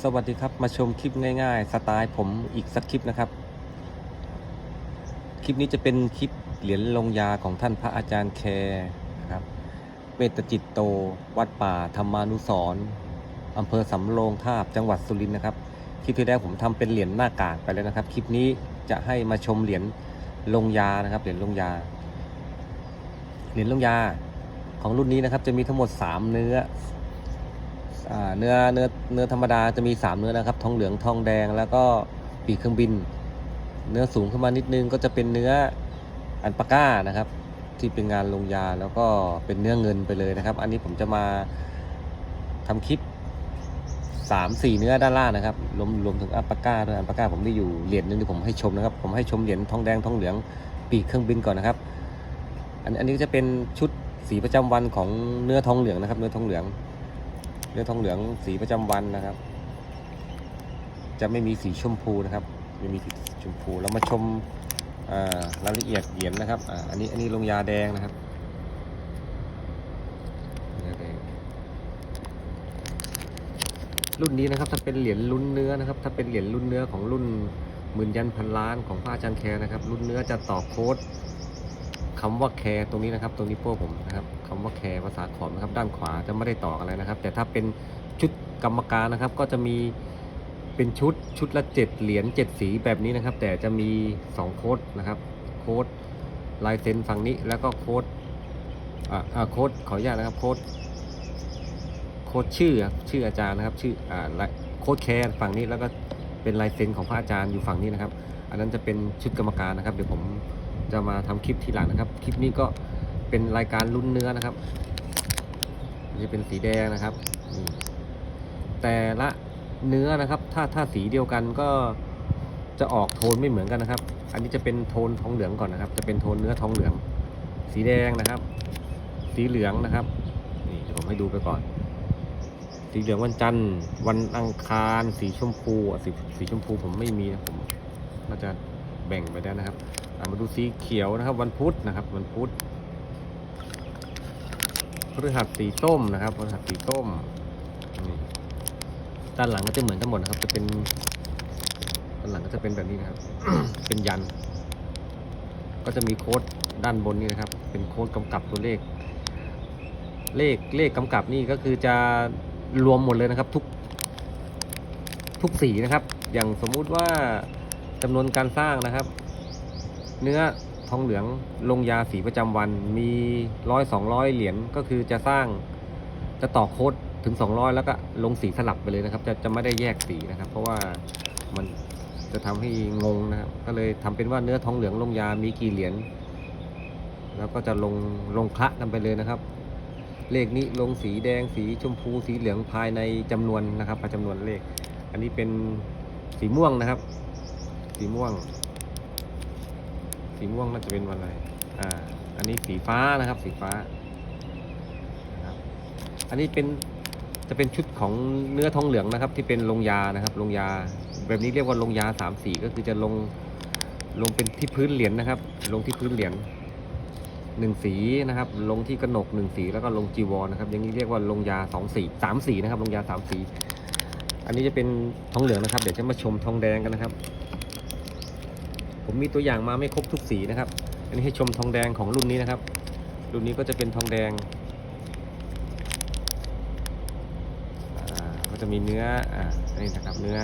สวัสดีครับมาชมคลิปง่ายๆ สไตล์ผมอีกสักคลิปนะครับ คลิปนี้จะเป็นคลิปเหรียญลงยาของท่านพระอาจารย์แคร์ครับเมตจิตโต วัดป่าธรรมานุสร์อำเภอสำโรงทาบจังหวัดสุรินทร์นะครับ คลิปที่แล้วผมทำเป็นเหรียญหน้ากากไปแล้วนะครับ คลิปนี้จะให้มาชมเหรียญลงยานะครับเหรียญลงยา เหรียญลงยาของรุ่นนี้นะครับจะมีทั้งหมด 3 เนื้อ เนื้อเนื้อเนื้อธรรมดาจะมี 3 เนื้อนะครับ ทองเหลืองทองแดงแล้วก็ปีกเครื่องบิน เนื้อสูงขึ้นมานิดนึงก็จะเป็นเนื้ออันปาก้านะครับ ที่เป็นงานลงยาแล้วก็เป็นเนื้อเงินไปเลยนะครับ อันนี้ผมจะมาทำคลิป3 4 เนื้อด้านล่างนะครับรวมรวมถึงอัลปาก้าด้วยอัลปาก้าผมได้อยู่เหรียญนึงที่ผมให้ชมนะครับ ผมให้ชมเหรียญทองแดงทองเหลืองปีกเครื่องบินก่อนนะครับ อันอันนี้จะเป็นชุดสีประจำวันของเนื้อทองเหลืองนะครับ เนื้อทองเหลือง เนื้อทองเหลืองสีประจำวันนะครับ จะไม่มีสีชมพูนะครับไม่มีสีชมพูเรามาชมรายละเอียดเหรียญนะครับออันนี้อันนี้ลงยาแดงนะครับรุ่นนี้นะครับถ้าเป็นเหรียญรุ่นเนื้อนะครับ ถ้าเป็นเหรียญรุ่นเนื้อของรุ่นหมื่นยันพันล้านของพระอาจารย์แคร์นะครับ รุ่นเนื้อจะต่อโค้ด คำว่าแคร์ตรงนี้นะครับตรงนี้โป้ผมนะครับคำว่าแคร์ภาษาขอมนะครับด้านขวาจะไม่ได้ต่ออะไรนะครับ แต่ถ้าเป็นชุดกรรมการนะครับ ก็จะมีเป็นชุดชุดละเจ็ดเหรียญเจ็ดสีแบบนี้นะครับ แต่จะมีสองโค้ดนะครับ โค้ดลายเซ็นฝั่งนี้แล้วก็โค้ดอ่าโค้ดขออนุญาตนะครับโค้ดโค้ดชื่อชื่ออาจารย์นะครับ ชื่ออ่าและโค้ดแคร์ฝั่งนี้แล้วก็เป็นลายเซ็นของพระอาจารย์อยู่ฝั่งนี้นะครับ อันนั้นจะเป็นชุดกรรมการนะครับ เดี๋ยวผม จะมาทำคลิปทีหลังนะครับ คลิปนี้ก็เป็นรายการลุ้นเนื้อนะครับจะเป็นสีแดงนะครับแต่ละเนื้อนะครับ ถ้าถ้าสีเดียวกันก็จะออกโทนไม่เหมือนกันนะครับ อันนี้จะเป็นโทนทองเหลืองก่อนนะครับ จะเป็นโทนเนื้อทองเหลือง สีแดงนะครับ สีเหลืองนะครับ นี่เดี๋ยวผมให้ดูไปก่อน สีเหลืองวันจันทร์ วันอังคาร สีชมพูอะสีสีชมพูผมไม่มีนะผมน่าจะ บ่งไปแล้วนะครับมาดูสีเขียวนะครับ วันพุธนะครับ วันพุธพฤหัสสีส้มนะครับพฤหัสสีส้มนี่ด้านหลังก็จะเหมือนกันหมดนะครับ จะเป็นด้านหลังก็จะเป็นแบบนี้นะครับ เป็นยัน ก็จะมีโค้ดด้านบนนี้นะครับ เป็นโค้ดกำกับตัวเลข เลขเลขกำกับนี่ก็คือจะรวมหมดเลยนะครับ ทุก ทุกสีนะครับ อย่างสมมุติว่า จำนวนการสร้างนะครับ เนื้อทองเหลืองลงยาสีประจำวันมีร้อยสองร้อยเหรียญก็คือจะสร้างจะต่อโค้ดถึง 200 แล้วก็ลงสีสลับไปเลยนะครับ จะจะไม่ได้แยกสีนะครับ เพราะว่ามันจะทำให้งงนะครับ ก็เลยทำเป็นว่าเนื้อทองเหลืองลงยามีกี่เหรียญแล้วก็จะลงลงคละกันไปเลยนะครับ เลขนี้ลงสีแดงสีชมพูสีเหลืองภายในจำนวนนะครับจำนวนเลข อันนี้เป็นสีม่วงนะครับ สีม่วง สีม่วงน่าจะเป็นวันอะไร อ่า อันนี้สีฟ้านะครับ สีฟ้านะครับ อันนี้เป็นจะเป็นชุดของเนื้อทองเหลืองนะครับ ที่เป็นลงยานะครับลงยา แบบนี้เรียกว่าลงยาสามสีก็คือจะลงลงเป็นที่พื้นเหรียญนะครับ ลงที่พื้นเหรียญหนึ่งสีนะครับ ลงที่กระหนกหนึ่งสีแล้วก็ลงจีวรนะครับ อย่างนี้เรียกว่าลงยาสองสีสามสีนะครับ ลงยาสามสี อันนี้จะเป็นทองเหลืองนะครับ เดี๋ยวจะมาชมทองแดงกันนะครับ ผมมีตัวอย่างมาไม่ครบทุกสีนะครับ อันนี้ให้ชมทองแดงของรุ่นนี้นะครับ รุ่นนี้ก็จะเป็นทองแดงอ่าก็จะมีเนื้ออ่าอันนี้นะครับเนื้อ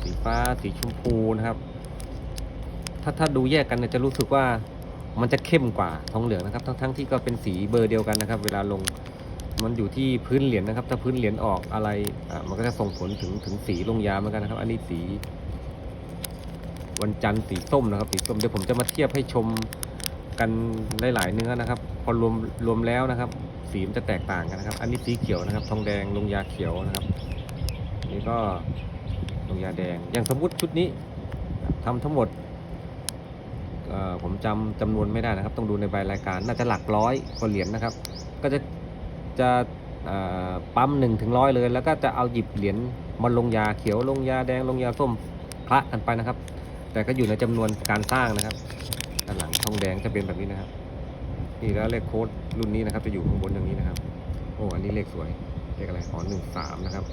สีฟ้าสีชมพูนะครับ ถ้าถ้าดูแยกกันเนี่ยจะรู้สึกว่ามันจะเข้มกว่าทองเหลืองนะครับ ทั้งทั้งที่ก็เป็นสีเบอร์เดียวกันนะครับ เวลาลงมันอยู่ที่พื้นเหรียญนะครับ ถ้าพื้นเหรียญออกอะไรอ่ามันก็จะส่งผลถึงถึงสีลงยาเหมือนกันนะครับ อันนี้สี วันจันทร์สีส้มนะครับสีส้มเดี๋ยวผมจะมาเทียบให้ชมกันหลายๆเนื้อนะครับ พอรวมรวมแล้วนะครับ สีมันจะแตกต่างกันนะครับ อันนี้สีเขียวนะครับ ทองแดงลงยาเขียวนะครับนี่ก็ลงยาแดงอย่างสมมติชุดนี้ทำทั้งหมดผมจำจำนวนไม่ได้นะครับ ต้องดูในใบรายการน่าจะหลักร้อยกว่าเหรียญนะครับ ก็จะจะปั๊มหนึ่งถึงร้อยเลย แล้วก็จะเอาหยิบเหรียญมาลงยาเขียวลงยาแดงลงยาส้มพระกันไปนะครับ แต่ก็อยู่ในจำนวนการสร้างนะครับด้านหลังทองแดงจะเป็นแบบนี้นะครับ นี่แล้วเลขโค้ดรุ่นนี้นะครับ จะอยู่ข้างบนอย่างนี้นะครับ โอ้อันนี้เลขสวยเลขอะไรขอหนึ่งสามนะครับ